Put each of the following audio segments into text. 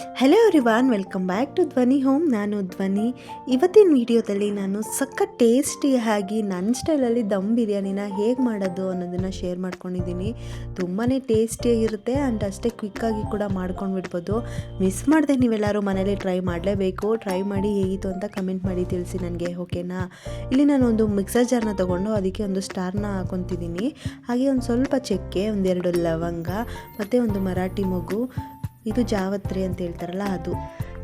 Hello everyone welcome back to Dhwani home ನಾನು ಧ್ವನಿ ಇವತ್ತಿನ ವಿಡಿಯೋದಲ್ಲಿ ನಾನು ಸಕ್ಕ ಟೇಸ್ಟಿಯಾಗಿ ನನ್ನ ಸ್ಟೈಲಲ್ಲಿ ದಮ್ ಬಿರಿಯಾನಿನ ಹೇಗೆ ಮಾಡೋದು ಅನ್ನೋದನ್ನು ಶೇರ್ ಮಾಡ್ಕೊಂಡಿದ್ದೀನಿ. ತುಂಬಾ ಟೇಸ್ಟಿಯಾಗಿರುತ್ತೆ ಆ್ಯಂಡ್ ಅಷ್ಟೇ ಕ್ವಿಕ್ಕಾಗಿ ಕೂಡ ಮಾಡ್ಕೊಂಡು ಬಿಡ್ಬೋದು ಮಿಸ್ ಮಾಡಿದೆ ನೀವೆಲ್ಲರೂ ಮನೇಲಿ ಟ್ರೈ ಮಾಡಲೇಬೇಕು. ಟ್ರೈ ಮಾಡಿ ಹೇಗಿತ್ತು ಅಂತ ಕಮೆಂಟ್ ಮಾಡಿ ತಿಳಿಸಿ ನನಗೆ ಓಕೆನಾ ಇಲ್ಲಿ ನಾನು ಒಂದು ಮಿಕ್ಸರ್ ಜಾರ್ನ ತೊಗೊಂಡು ಅದಕ್ಕೆ ಒಂದು ಸ್ಟಾರ್ನ ಹಾಕೊತಿದ್ದೀನಿ. ಹಾಗೆ ಒಂದು ಸ್ವಲ್ಪ ಚಕ್ಕೆ ಒಂದೆರಡು ಲವಂಗ, ಮತ್ತು ಒಂದು ಮರಾಠಿ ಮಗು ಇದು ಜಾವತ್ರಿ ಅಂತ ಹೇಳ್ತಾರಲ್ಲ ಅದು.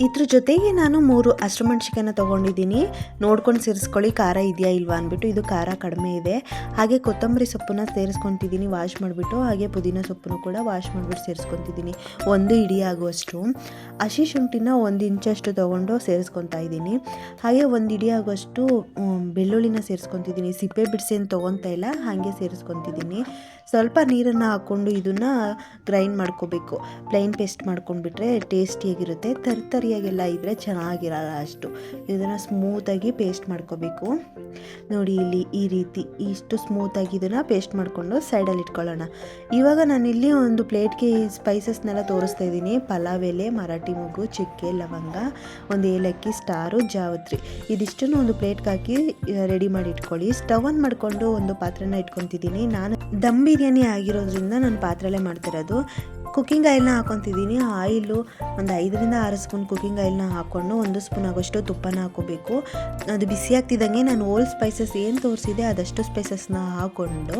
ಇದ್ರ ಜೊತೆಗೆ ನಾನು ಮೂರು ಹಸಿಮೆಣ್ಸಿಕಾಯನ್ನ ತೊಗೊಂಡಿದ್ದೀನಿ. ನೋಡ್ಕೊಂಡು ಸೇರಿಸ್ಕೊಳ್ಳಿ, ಖಾರ ಇದೆಯಾ ಇಲ್ವಾ ಅಂದ್ಬಿಟ್ಟು ಇದು ಖಾರ ಕಡಿಮೆ ಇದೆ. ಹಾಗೆ ಕೊತ್ತಂಬರಿ ಸೊಪ್ಪನ್ನ ಸೇರಿಸ್ಕೊತಿದ್ದೀನಿ ವಾಶ್ ಮಾಡಿಬಿಟ್ಟು, ಹಾಗೆ ಪುದೀನ ಸೊಪ್ಪನ್ನು ಕೂಡ ವಾಶ್ ಮಾಡಿಬಿಟ್ಟು ಸೇರಿಸ್ಕೊತಿದ್ದೀನಿ. ಒಂದು ಇಡಿ ಆಗುವಷ್ಟು. ಹಸಿ ಶುಂಠಿನ ಒಂದು ಇಂಚಷ್ಟು ತೊಗೊಂಡು ಸೇರಿಸ್ಕೊತಾ ಇದ್ದೀನಿ. ಹಾಗೆ ಒಂದು ಇಡಿ ಆಗುವಷ್ಟು ಬೆಳ್ಳುಳ್ಳಿನ ಸೇರಿಸ್ಕೊತಿದ್ದೀನಿ. ಸಿಪ್ಪೆ ಬಿಡಿಸಿ ಏನು ತೊಗೊತಾ ಇಲ್ಲ, ಹಾಗೆ ಸೇರಿಸ್ಕೊತಿದ್ದೀನಿ. ಸ್ವಲ್ಪ ನೀರನ್ನು ಹಾಕ್ಕೊಂಡು ಇದನ್ನು ಗ್ರೈಂಡ್ ಮಾಡ್ಕೋಬೇಕು. ಪ್ಲೈನ್ ಪೇಸ್ಟ್ ಮಾಡ್ಕೊಂಡ್ಬಿಟ್ರೆ ಟೇಸ್ಟಿಯಾಗಿರುತ್ತೆ ತರ್ತರಿಯಾಗೆಲ್ಲ ಇದ್ದರೆ ಚೆನ್ನಾಗಿರಲ್ಲ ಅಷ್ಟು. ಇದನ್ನು ಸ್ಮೂತಾಗಿ ಪೇಸ್ಟ್ ಮಾಡ್ಕೋಬೇಕು. ನೋಡಿ ಇಲ್ಲಿ ಈ ರೀತಿ ಇಷ್ಟು ಸ್ಮೂತಾಗಿ ಇದನ್ನು ಪೇಸ್ಟ್ ಮಾಡಿಕೊಂಡು ಸೈಡಲ್ಲಿ ಇಟ್ಕೊಳ್ಳೋಣ. ಇವಾಗ ಇಲ್ಲಿ ಒಂದು ಪ್ಲೇಟ್ಗೆ ಸ್ಪೈಸಸ್ನೆಲ್ಲ ತೋರಿಸ್ತಾ ಇದ್ದೀನಿ. ಪಲಾವ್ ಎಲೆ, ಮರಾಠಿ ಮಗು, ಚಕ್ಕೆ, ಲವಂಗ, ಒಂದು ಏಲಕ್ಕಿ, ಸ್ಟಾರು, ಜಾವತ್ರಿ. ಇದಿಷ್ಟನ್ನು ಒಂದು ಪ್ಲೇಟ್ಗೆ ಹಾಕಿ ರೆಡಿ ಮಾಡಿ ಇಟ್ಕೊಳ್ಳಿ. ಸ್ಟವ್ ಆನ್ ಮಾಡಿಕೊಂಡು ಒಂದು ಪಾತ್ರೆನ ಇಟ್ಕೊತಿದ್ದೀನಿ. ನಾನು ದಮ್ ಬಿರಿಯಾನಿ ಆಗಿರೋದ್ರಿಂದ ನಾನು ಪಾತ್ರೆಲೇ ಮಾಡ್ತಿರೋದು. ಕುಕ್ಕಿಂಗ್ ಆಯಿಲ್ನ ಹಾಕೊತಿದ್ದೀನಿ. ಆಯಿಲು ಒಂದು ಐದರಿಂದ ಆರು ಸ್ಪೂನ್ ಕುಕ್ಕಿಂಗ್ ಆಯಿಲ್ನ ಹಾಕ್ಕೊಂಡು ಒಂದು ಸ್ಪೂನ್ ಆಗೋಷ್ಟು ತುಪ್ಪನ ಹಾಕೋಬೇಕು ಅದು ಬಿಸಿ ಆಗ್ತಿದ್ದಂಗೆ ನಾನು ಓಲ್ಡ್ ಸ್ಪೈಸಸ್ ಏನು ತೋರಿಸಿದೆ ಅದಷ್ಟು ಸ್ಪೈಸಸ್ನ ಹಾಕ್ಕೊಂಡು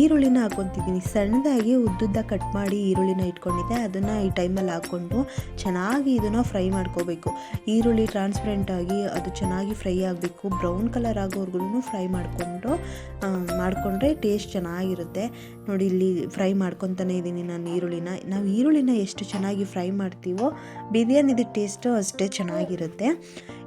ಈರುಳ್ಳಿನ ಹಾಕೊತಿದ್ದೀನಿ. ಸಣ್ಣದಾಗಿ ಉದ್ದುದ್ದ ಕಟ್ ಮಾಡಿ ಈರುಳ್ಳಿನ ಇಟ್ಕೊಂಡಿದ್ದೆ. ಅದನ್ನು ಈ ಟೈಮಲ್ಲಿ ಹಾಕ್ಕೊಂಡು ಚೆನ್ನಾಗಿ ಇದನ್ನು ಫ್ರೈ ಮಾಡ್ಕೋಬೇಕು. ಈರುಳ್ಳಿ ಟ್ರಾನ್ಸ್ಪರೆಂಟ್ ಆಗಿ ಅದು ಚೆನ್ನಾಗಿ ಫ್ರೈ ಆಗಬೇಕು. ಬ್ರೌನ್ ಕಲರ್ ಆಗೋವರೆಗೂ ಫ್ರೈ ಮಾಡಿಕೊಂಡು ಮಾಡಿಕೊಂಡ್ರೆ ಟೇಸ್ಟ್ ಚೆನ್ನಾಗಿರುತ್ತೆ. ನೋಡಿ ಇಲ್ಲಿ ಫ್ರೈ ಮಾಡ್ಕೊತಾನೆ ಇದ್ದೀನಿ ನಾನು ಈರುಳ್ಳಿನ. ನಾವು ಈರುಳ್ಳಿನ ಎಷ್ಟು ಚೆನ್ನಾಗಿ ಫ್ರೈ ಮಾಡ್ತೀವೋ ಬಿರಿಯಾನಿದು ಟೇಸ್ಟು ಅಷ್ಟೇ ಚೆನ್ನಾಗಿರುತ್ತೆ.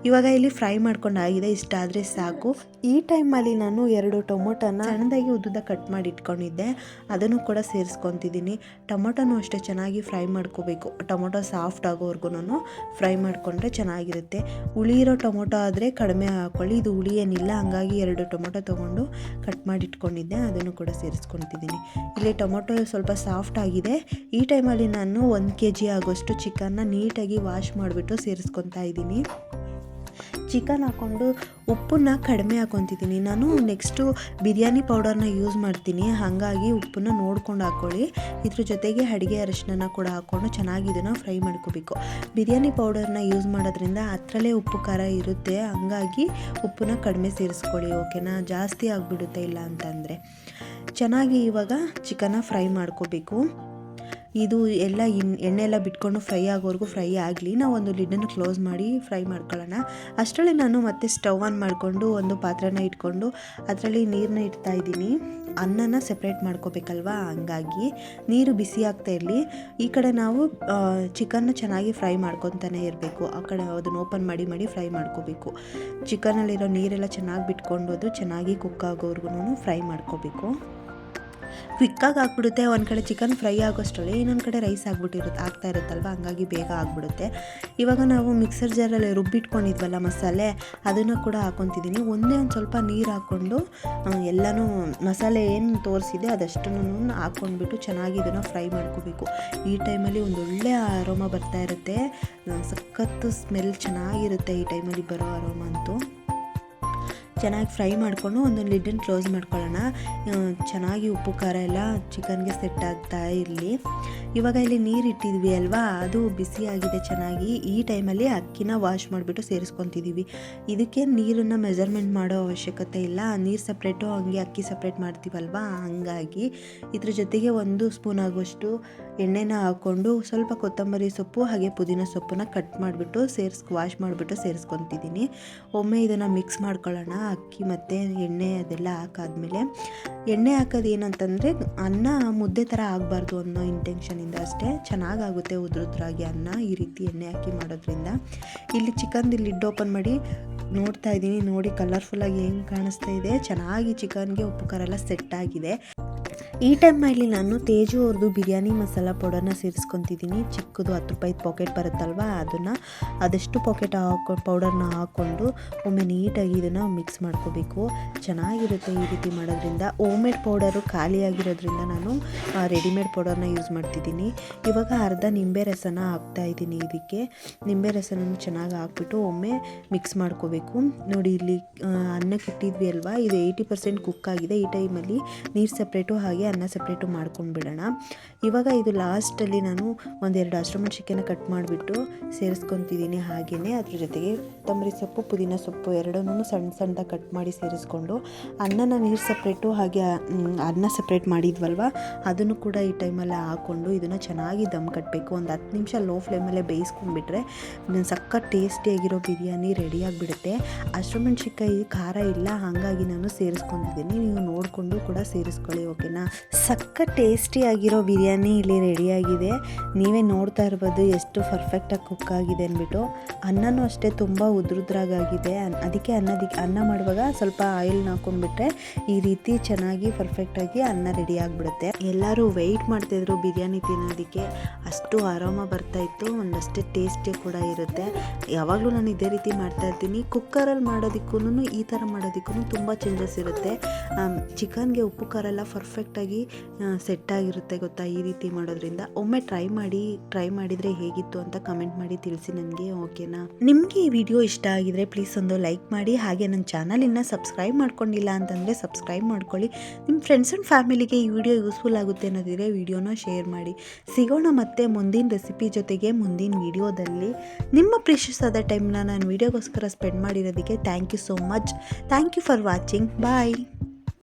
ಇವಾಗ ಇಲ್ಲಿ ಫ್ರೈ ಮಾಡ್ಕೊಂಡು ಆಗಿದೆ, ಇಷ್ಟ ಆದರೆ ಸಾಕು. ಈ ಟೈಮಲ್ಲಿ ನಾನು ಎರಡು ಟೊಮೊಟೊನ ಸಣ್ಣದಾಗಿ ಉದ್ದುದ ಕಟ್ ಮಾಡಿ ಇಟ್ಕೊಂಡಿದ್ದೆ. ಅದನ್ನು ಕೂಡ ಸೇರಿಸ್ಕೊತಿದ್ದೀನಿ. ಟೊಮೊಟೊನೂ ಅಷ್ಟೇ ಚೆನ್ನಾಗಿ ಫ್ರೈ ಮಾಡ್ಕೋಬೇಕು. ಟೊಮೊಟೊ ಸಾಫ್ಟ್ ಆಗೋವರೆಗೂ ಫ್ರೈ ಮಾಡಿಕೊಂಡ್ರೆ ಚೆನ್ನಾಗಿರುತ್ತೆ. ಹುಳಿ ಇರೋ ಟೊಮೊಟೊ ಆದರೆ ಕಡಿಮೆ ಹಾಕ್ಕೊಳ್ಳಿ ಇದು ಹುಳಿ ಏನಿಲ್ಲ, ಹಂಗಾಗಿ ಎರಡು ಟೊಮೊಟೊ ತೊಗೊಂಡು ಕಟ್ ಮಾಡಿ ಇಟ್ಕೊಂಡಿದ್ದೆ. ಅದನ್ನು ಕೂಡ ಸೇರಿಸ್ಕೊತಿದ್ದೀನಿ. ಇಲ್ಲಿ ಟೊಮೊಟೊ ಸ್ವಲ್ಪ ಸಾಫ್ಟ್ ಆಗಿದೆ. ಈ ಟೈಮಲ್ಲಿ ನಾನು ಒಂದು ಕೆ ಜಿ ಆಗೋಷ್ಟು ಚಿಕನ್ನ ನೀಟಾಗಿ ವಾಶ್ ಮಾಡಿಬಿಟ್ಟು ಸೇರಿಸ್ಕೊತಾ ಇದ್ದೀನಿ. ಚಿಕನ್ ಹಾಕ್ಕೊಂಡು ಉಪ್ಪನ್ನ ಕಡಿಮೆ ಹಾಕೊತಿದ್ದೀನಿ. ನಾನು ನೆಕ್ಸ್ಟು ಬಿರಿಯಾನಿ ಪೌಡರ್ನ ಯೂಸ್ ಮಾಡ್ತೀನಿ. ಹಾಗಾಗಿ ಉಪ್ಪನ್ನ ನೋಡ್ಕೊಂಡು ಹಾಕ್ಕೊಳ್ಳಿ ಇದ್ರ ಜೊತೆಗೆ ಅಡುಗೆ ಅರಿಶಿನ ಕೂಡ ಹಾಕ್ಕೊಂಡು ಚೆನ್ನಾಗಿ ಇದನ್ನು ಫ್ರೈ ಮಾಡ್ಕೋಬೇಕು. ಬಿರಿಯಾನಿ ಪೌಡರ್ನ ಯೂಸ್ ಮಾಡೋದ್ರಿಂದ ಹತ್ರಲ್ಲೇ ಉಪ್ಪು ಖಾರ ಇರುತ್ತೆ. ಹಂಗಾಗಿ ಉಪ್ಪನ್ನ ಕಡಿಮೆ ಸೇರಿಸ್ಕೊಳ್ಳಿ, ಓಕೆನಾ? ಜಾಸ್ತಿ ಆಗಿಬಿಡುತ್ತೆ ಇಲ್ಲ ಅಂತಂದರೆ. ಚೆನ್ನಾಗಿ ಇವಾಗ ಚಿಕನ್ನ ಫ್ರೈ ಮಾಡ್ಕೋಬೇಕು. ಇದು ಎಲ್ಲ ಇನ್ ಎಣ್ಣೆ ಎಲ್ಲ ಬಿಟ್ಕೊಂಡು ಫ್ರೈ ಆಗೋವರೆಗೂ ಫ್ರೈ ಆಗಲಿ. ನಾವು ಒಂದು ಲಿಡ್ಡನ್ನು ಕ್ಲೋಸ್ ಮಾಡಿ ಫ್ರೈ ಮಾಡ್ಕೊಳ್ಳೋಣ. ಅಷ್ಟರಲ್ಲಿ ನಾನು ಮತ್ತೆ ಸ್ಟವ್ ಆನ್ ಮಾಡಿಕೊಂಡು ಒಂದು ಪಾತ್ರೆನ ಇಟ್ಕೊಂಡು ಅದರಲ್ಲಿ ನೀರನ್ನ ಇಡ್ತಾ ಇದ್ದೀನಿ. ಅನ್ನನ ಸೆಪ್ರೇಟ್ ಮಾಡ್ಕೋಬೇಕಲ್ವಾ? ಹಂಗಾಗಿ ನೀರು ಬಿಸಿ ಆಗ್ತಾ ಇರಲಿ. ಈ ಕಡೆ ನಾವು ಚಿಕನ್ನ ಚೆನ್ನಾಗಿ ಫ್ರೈ ಮಾಡ್ಕೊತಾನೆ ಇರಬೇಕು. ಆ ಕಡೆ ಅದನ್ನು ಓಪನ್ ಮಾಡಿ ಮಾಡಿ ಫ್ರೈ ಮಾಡ್ಕೋಬೇಕು. ಚಿಕನಲ್ಲಿರೋ ನೀರೆಲ್ಲ ಚೆನ್ನಾಗಿ ಬಿಟ್ಕೊಂಡು ಅದು ಚೆನ್ನಾಗಿ ಕುಕ್ ಆಗೋವರೆಗೂ ಫ್ರೈ ಮಾಡ್ಕೋಬೇಕು. ಕ್ವಿಕ್ಕಾಗಿ ಆಗ್ಬಿಡುತ್ತೆ. ಒಂದು ಕಡೆ ಚಿಕನ್ ಫ್ರೈ ಆಗೋಷ್ಟರಲ್ಲಿ ಇನ್ನೊಂದು ಕಡೆ ರೈಸ್ ಆಗ್ಬಿಟ್ಟಿರುತ್ತೆ. ಆಗ್ತಾ ಇರುತ್ತಲ್ವ? ಹಂಗಾಗಿ ಬೇಗ ಆಗ್ಬಿಡುತ್ತೆ. ಇವಾಗ ನಾವು ಮಿಕ್ಸರ್ ಜಾರಲ್ಲಿ ರುಬ್ಬಿಟ್ಕೊಂಡಿದ್ವಲ್ಲ ಮಸಾಲೆ, ಅದನ್ನು ಕೂಡ ಹಾಕೊತಿದ್ದೀನಿ ಒಂದೇ ಒಂದು ಸ್ವಲ್ಪ ನೀರು ಹಾಕ್ಕೊಂಡು ಎಲ್ಲನೂ ಮಸಾಲೆ ಏನು ತೋರಿಸಿದೆ ಅದಷ್ಟನ್ನು ಹಾಕ್ಕೊಂಡ್ಬಿಟ್ಟು ಚೆನ್ನಾಗಿ ಇದನ್ನು ಫ್ರೈ ಮಾಡ್ಕೋಬೇಕು. ಈ ಟೈಮಲ್ಲಿ ಒಂದು ಒಳ್ಳೆ ಅರೋಮ ಬರ್ತಾ ಇರುತ್ತೆ. ಸಖತ್ತು ಸ್ಮೆಲ್ ಚೆನ್ನಾಗಿರುತ್ತೆ ಈ ಟೈಮಲ್ಲಿ ಬರೋ ಅರೋಮ ಅಂತೂ. ಚೆನ್ನಾಗಿ ಫ್ರೈ ಮಾಡಿಕೊಂಡು ಒಂದು ಲಿಡ್ಡನ್ನು ಕ್ಲೋಸ್ ಮಾಡ್ಕೊಳ್ಳೋಣ. ಚೆನ್ನಾಗಿ ಉಪ್ಪು, ಖಾರ ಎಲ್ಲ ಚಿಕನ್ಗೆ ಸೆಟ್ ಆಗ್ತಾ ಇರಲಿ. ಇವಾಗ ಇಲ್ಲಿ ನೀರು ಇಟ್ಟಿದ್ವಿ ಅಲ್ವಾ? ಅದು ಬಿಸಿ ಆಗಿದೆ ಚೆನ್ನಾಗಿ. ಈ ಟೈಮಲ್ಲಿ ಅಕ್ಕಿನ ವಾಶ್ ಮಾಡಿಬಿಟ್ಟು ಸೇರಿಸ್ಕೊತಿದ್ದೀವಿ ಇದಕ್ಕೆ ನೀರನ್ನು ಮೆಜರ್ಮೆಂಟ್ ಮಾಡೋ ಅವಶ್ಯಕತೆ ಇಲ್ಲ. ನೀರು ಸಪ್ರೇಟು ಹಂಗೆ ಅಕ್ಕಿ ಸಪ್ರೇಟ್ ಮಾಡ್ತೀವಲ್ವಾ? ಹಂಗಾಗಿ ಇದ್ರ ಜೊತೆಗೆ ಒಂದು ಸ್ಪೂನ್ ಆಗುವಷ್ಟು ಎಣ್ಣೆನ ಹಾಕ್ಕೊಂಡು ಸ್ವಲ್ಪ ಕೊತ್ತಂಬರಿ ಸೊಪ್ಪು, ಹಾಗೆ ಪುದೀನ ಸೊಪ್ಪನ್ನ ಕಟ್ ಮಾಡಿಬಿಟ್ಟು ಸೇರಿಸ್ ವಾಶ್ ಮಾಡಿಬಿಟ್ಟು ಸೇರಿಸ್ಕೊತಿದ್ದೀನಿ ಒಮ್ಮೆ ಇದನ್ನು ಮಿಕ್ಸ್ ಮಾಡ್ಕೊಳ್ಳೋಣ. ಅಕ್ಕಿ ಮತ್ತು ಎಣ್ಣೆ ಅದೆಲ್ಲ ಹಾಕಾದ್ಮೇಲೆ, ಎಣ್ಣೆ ಹಾಕೋದು ಏನಂತಂದರೆ ಅನ್ನ ಮುದ್ದೆ ಥರ ಆಗಬಾರ್ದು ಅನ್ನೋ ಇಂಟೆನ್ಷನಿಂದ ಅಷ್ಟೇ. ಚೆನ್ನಾಗಾಗುತ್ತೆ ಉದ್ರುದ್ರಾಗಿ ಅನ್ನ ಈ ರೀತಿ ಎಣ್ಣೆ ಹಾಕಿ ಮಾಡೋದ್ರಿಂದ. ಇಲ್ಲಿ ಚಿಕನ್ದು ಲಿಡ್ ಓಪನ್ ಮಾಡಿ ನೋಡ್ತಾ ಇದ್ದೀನಿ, ನೋಡಿ ಕಲರ್ಫುಲ್ಲಾಗಿ ಹೆಂಗೆ ಕಾಣಿಸ್ತಾ ಇದೆ. ಚೆನ್ನಾಗಿ ಚಿಕನ್ಗೆ ಉಪ್ಪು ಖಾರ ಎಲ್ಲ ಸೆಟ್ ಆಗಿದೆ. ಈ ಟೈಮಲ್ಲಿ ನಾನು ತೇಜು ಅವ್ರದ್ದು ಬಿರಿಯಾನಿ ಮಸಾಲ ಪೌಡರ್ನ ಸೇರಿಸ್ಕೊತಿದ್ದೀನಿ. ಚಿಕ್ಕದು ಹತ್ತು ರೂಪಾಯಿ ಪಾಕೆಟ್ ಬರುತ್ತಲ್ವ? ಅದನ್ನು ಅದಷ್ಟು ಪಾಕೆಟ್ ಹಾಕೊ, ಪೌಡರ್ನ ಹಾಕ್ಕೊಂಡು ಒಮ್ಮೆ ನೀಟಾಗಿ ಇದನ್ನು ಮಿಕ್ಸ್ ಮಾಡ್ಕೋಬೇಕು. ಚೆನ್ನಾಗಿರುತ್ತೆ ಈ ರೀತಿ ಮಾಡೋದ್ರಿಂದ. ಮೇಡ್ ಪೌಡರು ಖಾಲಿಯಾಗಿರೋದ್ರಿಂದ ನಾನು ರೆಡಿಮೇಡ್ ಪೌಡರ್ನ ಯೂಸ್ ಮಾಡ್ತಿದ್ದೀನಿ. ಇವಾಗ ಅರ್ಧ ನಿಂಬೆ ರಸನ ಹಾಕ್ತಾ ಇದ್ದೀನಿ ಇದಕ್ಕೆ. ನಿಂಬೆ ರಸನ ಚೆನ್ನಾಗಿ ಹಾಕ್ಬಿಟ್ಟು ಒಮ್ಮೆ ಮಿಕ್ಸ್ ಮಾಡ್ಕೋಬೇಕು. ನೋಡಿ ಇಲ್ಲಿ ಅನ್ನಕ್ಕೆ ಇಟ್ಟಿದ್ವಿ ಅಲ್ವಾ? ಇದು ಏಯ್ಟಿ ಪರ್ಸೆಂಟ್ ಕುಕ್ ಆಗಿದೆ. ಈ ಟೈಮಲ್ಲಿ ನೀರು ಸಪ್ರೇಟು ಹಾಗೆ ಅನ್ನ ಸಪ್ರೇಟು ಮಾಡ್ಕೊಂಡು ಬಿಡೋಣ. ಇವಾಗ ಇದು ಲಾಸ್ಟಲ್ಲಿ ನಾನು ಒಂದೆರಡು ಹಸಿಮೆಣ್ಸಿಕಾಯಿನ ಕಟ್ ಮಾಡಿಬಿಟ್ಟು ಸೇರಿಸ್ಕೊತಿದ್ದೀನಿ ಹಾಗೆಯೇ ಅದ್ರ ಜೊತೆಗೆ ಕೊತ್ತಂಬರಿ ಸೊಪ್ಪು, ಪುದೀನ ಸೊಪ್ಪು ಎರಡನ್ನೂ ಸಣ್ಣ ಸಣ್ಣದಾಗಿ ಕಟ್ ಮಾಡಿ ಸೇರಿಸ್ಕೊಂಡು ಅನ್ನನ ನೀರು ಸಪ್ರೇಟು ಹಾಗೆ ಅನ್ನ ಸಪ್ರೇಟ್ ಮಾಡಿದ್ವಲ್ವ? ಅದನ್ನು ಕೂಡ ಈ ಟೈಮಲ್ಲಿ ಹಾಕ್ಕೊಂಡು ಇದನ್ನು ಚೆನ್ನಾಗಿ ದಮ್ ಕಟ್ಟಬೇಕು ಒಂದು ಹತ್ತು ನಿಮಿಷ ಲೋ ಫ್ಲೇಮಲ್ಲೇ ಬೇಯಿಸ್ಕೊಂಡ್ಬಿಟ್ರೆ ಸಖತ್ ಟೇಸ್ಟಿಯಾಗಿರೋ ಬಿರಿಯಾನಿ ರೆಡಿಯಾಗಿಬಿಡುತ್ತೆ ಹಸಿಮೆಣ್ಸಿಕಾಯಿ ಖಾರ ಇಲ್ಲ, ಹಾಗಾಗಿ ನಾನು ಸೇರಿಸ್ಕೊಂಡಿದ್ದೀನಿ ನೀವು ನೋಡಿಕೊಂಡು ಕೂಡ ಸೇರಿಸ್ಕೊಳ್ಳಿ ಓಕೆನಾ ಸಖತ್ ಟೇಸ್ಟಿಯಾಗಿರೋ ಬಿರಿಯಾನಿ ಇಲ್ಲಿ ರೆಡಿಯಾಗಿದೆ. ನೀವೇ ನೋಡ್ತಾ ಇರ್ಬೋದು ಎಷ್ಟು ಪರ್ಫೆಕ್ಟಾಗಿ ಕುಕ್ ಆಗಿದೆ ಅಂದ್ಬಿಟ್ಟು. ಅನ್ನನೂ ಅಷ್ಟೇ ತುಂಬ ಉದ್ರುದ್ರಾಗಾಗಿದೆ. ಅದಕ್ಕೆ ಅನ್ನದಿಕ್ಕೆ ಅನ್ನ ಮಾಡುವಾಗ ಸ್ವಲ್ಪ ಆಯಿಲ್ನ ಹಾಕೊಂಡ್ಬಿಟ್ರೆ ಈ ರೀತಿ ಚೆನ್ನಾಗಿ ಪರ್ಫೆಕ್ಟಾಗಿ ಅನ್ನ ರೆಡಿ ಆಗಿಬಿಡುತ್ತೆ. ಎಲ್ಲರೂ ವೆಯ್ಟ್ ಮಾಡ್ತಿದ್ರು ಬಿರಿಯಾನಿ ತಿನ್ನೋದಕ್ಕೆ. ಅಷ್ಟು ಆರಾಮ ಬರ್ತಾ ಇತ್ತು. ಒಂದಷ್ಟೇ ಟೇಸ್ಟಿ ಕೂಡ ಇರುತ್ತೆ. ಯಾವಾಗಲೂ ನಾನು ಇದೇ ರೀತಿ ಮಾಡ್ತಾ ಇರ್ತೀನಿ. ಕುಕ್ಕರಲ್ಲಿ ಮಾಡೋದಕ್ಕೂ ಈ ಥರ ಮಾಡೋದಕ್ಕೂ ತುಂಬ ಚೇಂಜಸ್ ಇರುತ್ತೆ. ಚಿಕನ್ಗೆ ಉಪ್ಪು ಖಾರ ಎಲ್ಲ ಪರ್ಫೆಕ್ಟಾಗಿ ಸೆಟ್ ಆಗಿರುತ್ತೆ ಗೊತ್ತಾ ಈ ರೀತಿ ಮಾಡೋದ್ರಿಂದ. ಒಮ್ಮೆ ಟ್ರೈ ಮಾಡಿ ಟ್ರೈ ಮಾಡಿದರೆ ಹೇಗಿತ್ತು ಅಂತ ಕಮೆಂಟ್ ಮಾಡಿ ತಿಳಿಸಿ ನನಗೆ ಓಕೆನಾ ನಿಮಗೆ ಈ ವಿಡಿಯೋ ಇಷ್ಟ ಆಗಿದರೆ ಪ್ಲೀಸ್ ಒಂದು ಲೈಕ್ ಮಾಡಿ, ಹಾಗೆ ನನ್ನ ಚಾನಲ್ ಇನ್ನೂ ಸಬ್ಸ್ಕ್ರೈಬ್ ಮಾಡ್ಕೊಂಡಿಲ್ಲ ಅಂತಂದರೆ ಸಬ್ಸ್ಕ್ರೈಬ್ ಮಾಡ್ಕೊಳ್ಳಿ. ನಿಮ್ಮ ಫ್ರೆಂಡ್ಸ್ ಆ್ಯಂಡ್ ಫ್ಯಾಮಿಲಿಗೆ ಈ ವಿಡಿಯೋ ಯೂಸ್ಫುಲ್ ಆಗುತ್ತೆ ಅನ್ನೋದಿದ್ರೆ ವಿಡಿಯೋನ ಶೇರ್ ಮಾಡಿ. ಸಿಗೋಣ ಮತ್ತೆ ಮುಂದಿನ ರೆಸಿಪಿ ಜೊತೆಗೆ ಮುಂದಿನ ವಿಡಿಯೋದಲ್ಲಿ ನಿಮ್ಮ ಪ್ರೀಶಸ್ ಆದ ಟೈಮ್ನ ನಾನು ವಿಡಿಯೋಗೋಸ್ಕರ spend ಮಾಡಿರೋದಕ್ಕೆ thank you so much thank you for watching bye